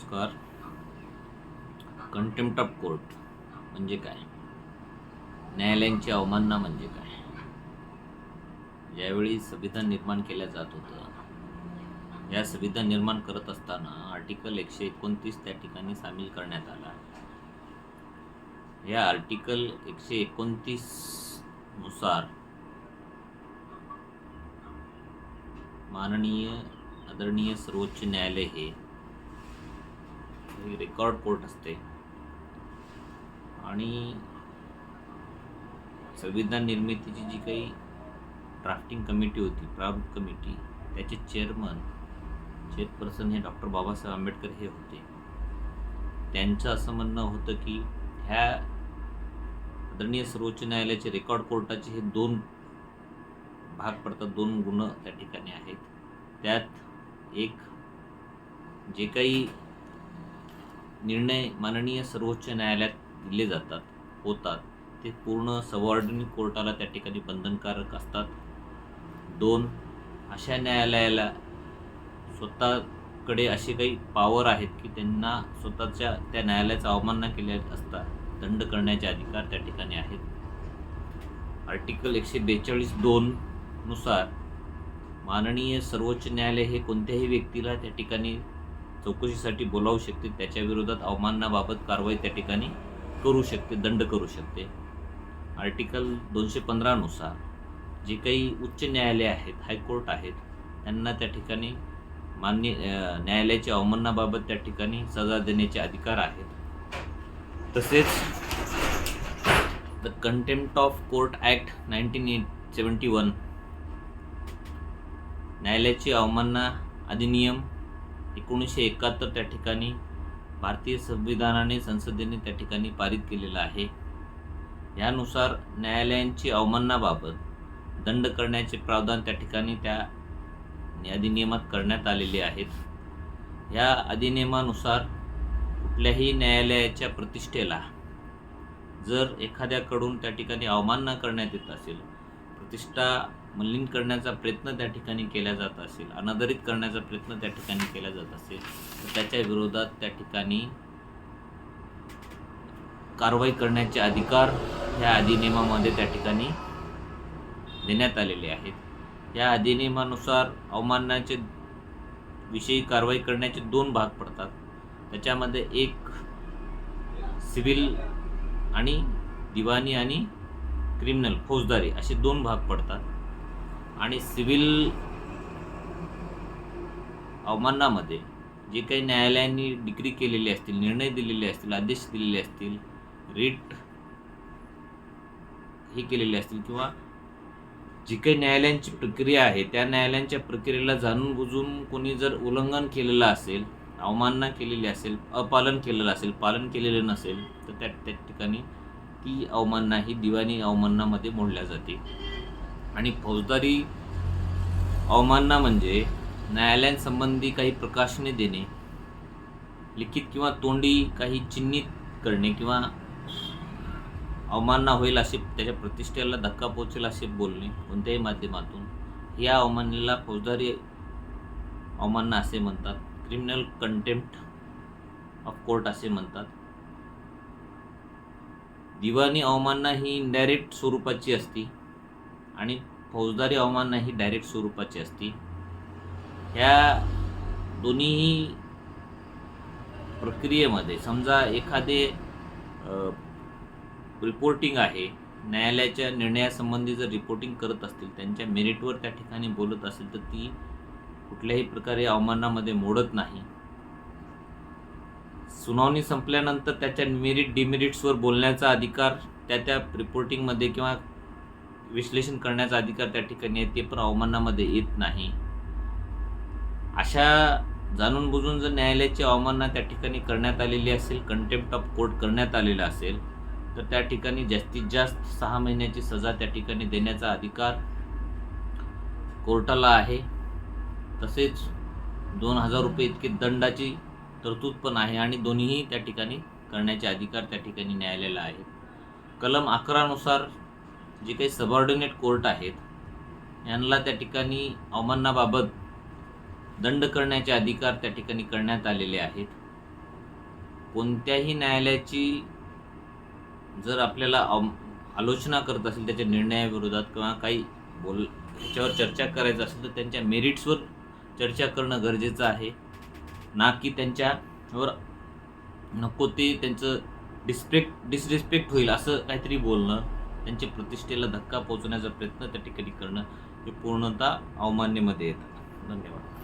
नमस्कार. Contempt of court म्हणजे काय? न्यायालयांची अवमानना म्हणजे काय? ज्यावेळी संविधान निर्माण केलं जात होतं या संविधान निर्माण करत असताना आर्टिकल एकशे एकोणतीस त्या ठिकाणी सामील करण्यात आला. या आर्टिकल एकशे एकोणतीसनुसार माननीय आदरणीय सर्वोच्च न्यायालय हे ही रेकॉर्ड कोर्ट असते. आणि संविधान निर्मितीची जी काही ड्राफ्टिंग कमिटी होती प्रारूप कमिटी त्याचे चेअरमन चेअरपर्सन हे डॉक्टर बाबासाहेब आंबेडकर हे होते. त्यांचं असं म्हणणं होतं की ह्या आदरणीय सर्वोच्च न्यायालयाचे रेकॉर्ड कोर्टाचे हे दोन भाग पडतात दोन गुण त्या ठिकाणी आहेत. त्यात एक जे काही निर्णय माननीय सर्वोच्च न्यायालयात दिले जातात होतात. ते पूर्ण सबऑर्डिनेट कोर्टाला त्या ठिकाणी बंधनकारक असतात. दोन अशा न्यायालयाला स्वतःकडे असे काही पावर आहेत की त्यांना स्वतःच्या त्या न्यायालयाचा अवमानना केले असता दंड करण्याचे अधिकार त्या ठिकाणी आहेत. आर्टिकल एकशे बेचाळीस दोन नुसार माननीय सर्वोच्च न्यायालय हे कोणत्याही व्यक्तीला त्या ठिकाणी चौकशीसाठी बोलावू शकते त्याच्या विरोधात अवमाननाबाबत कारवाई त्या ठिकाणी करू शकते दंड करू शकते. आर्टिकल दोनशे पंधरानुसार जे काही उच्च न्यायालय आहेत हायकोर्ट आहेत त्यांना त्या ठिकाणी मान्य न्यायालयाच्या अवमाननाबाबत त्या ठिकाणी सजा देण्याचे अधिकार आहेत. तसेच the contempt of court act nineteen eight seventy one न्यायालयाची अवमानना अधिनियम एकोणीसशे एकाहत्तर त्या ठिकाणी भारतीय संविधानाने संसदेने त्या ठिकाणी पारित केलेलं आहे. यानुसार न्यायालयांची अवमाननाबाबत दंड करण्याचे प्रावधान त्या ठिकाणी त्या अधिनियमात करण्यात आलेले आहेत. या अधिनियमानुसार कुठल्याही न्यायालयाच्या प्रतिष्ठेला जर एखाद्याकडून त्या ठिकाणी अवमानना करण्यात येत असेल प्रतिष्ठा मलिन करण्याचा प्रयत्न त्या ठिकाणी केला जात असेल अनादरित करण्याचा प्रयत्न त्या ठिकाणी केला जात असेल तर त्याच्या विरोधात त्या ठिकाणी कारवाई करण्याचे अधिकार ह्या अधिनियमामध्ये त्या ठिकाणी देण्यात आलेले आहेत. या अधिनियमानुसार अवमानाचे विषयी कारवाई करण्याचे दोन भाग पडतात. त्याच्यामध्ये एक सिव्हिल आणि दिवाणी आणि क्रिमिनल फौजदारी असे दोन भाग पडतात. आणि सिव्हिल अवमानामध्ये जे काही न्यायालयांनी डिग्री केलेली असतील निर्णय दिलेले असतील आदेश दिलेले असतील रीट हे केलेले असतील किंवा जी काही न्यायालयांची प्रक्रिया आहे त्या न्यायालयांच्या प्रक्रियेला जाणून बुजून कोणी जर उल्लंघन केलेलं असेल अवमानना केलेली असेल अपालन केलेलं असेल पालन केलेलं नसेल तर त्या त्या ठिकाणी ती अवमानना ही दिवाणी अवमाननामध्ये मोडल्या जाते. आणि फौजदारी अवमानना म्हणजे न्यायालयांसंबंधी काही प्रकाशने देणे लिखित किंवा तोंडी काही चिन्हित करणे किंवा अवमानना होईल असे त्याच्या प्रतिष्ठेला धक्का पोचेल असे बोलणे कोणत्याही माध्यमातून या अवमाननेला फौजदारी अवमानना असे म्हणतात. क्रिमिनल कंटेम्प्ट ऑफ कोर्ट असे म्हणतात. दिवाणी अवमानना ही इनडायरेक्ट स्वरूपाची असती आणि फौजदारी अवमानना ही डायरेक्ट स्वरूपाची असती. ह्या दोन्हीही प्रक्रियेमध्ये समजा एखादे रिपोर्टिंग आहे न्यायालयाच्या निर्णयासंबंधी जर रिपोर्टिंग करत असतील त्यांच्या मेरिटवर त्या ठिकाणी बोलत असेल तर ती कुठल्याही प्रकारे अवमानामध्ये मोडत नाही. सुनावणी संपल्यानंतर त्याच्या मेरिट डिमेरिट्सवर बोलण्याचा अधिकार त्या त्या रिपोर्टिंगमध्ये किंवा विश्लेषण करण्याचा अधिकार त्या ठिकाणी आहे ते पण अवमानामध्ये येत नाही. अशा जाणून बुजून जर न्यायालयाची अवमानना त्या ठिकाणी करण्यात आलेली असेल कंटेम्प्ट ऑफ कोर्ट करण्यात आलेला असेल तर त्या ठिकाणी जास्तीत जास्त सहा महिन्याची सजा त्या ठिकाणी देण्याचा अधिकार कोर्टाला आहे. तसेच दोन हजार रुपये इतके दंडाची तरतूद पण आहे आणि दोन्हीही त्या ठिकाणी करण्याचे अधिकार त्या ठिकाणी न्यायालयाला आहे कलम अकरानुसार जे काही सबऑर्डिनेट कोर्ट आहेत यांना त्या ठिकाणी अवमानाबाबत दंड करण्याचे अधिकार त्या ठिकाणी करण्यात आलेले आहेत. कोणत्याही न्यायालयाची जर आपल्याला अव आलोचना करत असेल त्याच्या निर्णयाविरोधात किंवा काही बोल ह्याच्यावर चर्चा करायचं असेल तर त्यांच्या मेरिट्सवर चर्चा करणं गरजेचं आहे. ना की त्यांच्यावर नको ते त्यांचं डिस्पेक्ट डिसरिस्पेक्ट होईल असं काहीतरी बोलणं त्यांच्या प्रतिष्ठेला धक्का पोहोचवण्याचा प्रयत्न त्या ठिकाणी करणं हे पूर्णतः अवमान्यमध्ये येतं. धन्यवाद.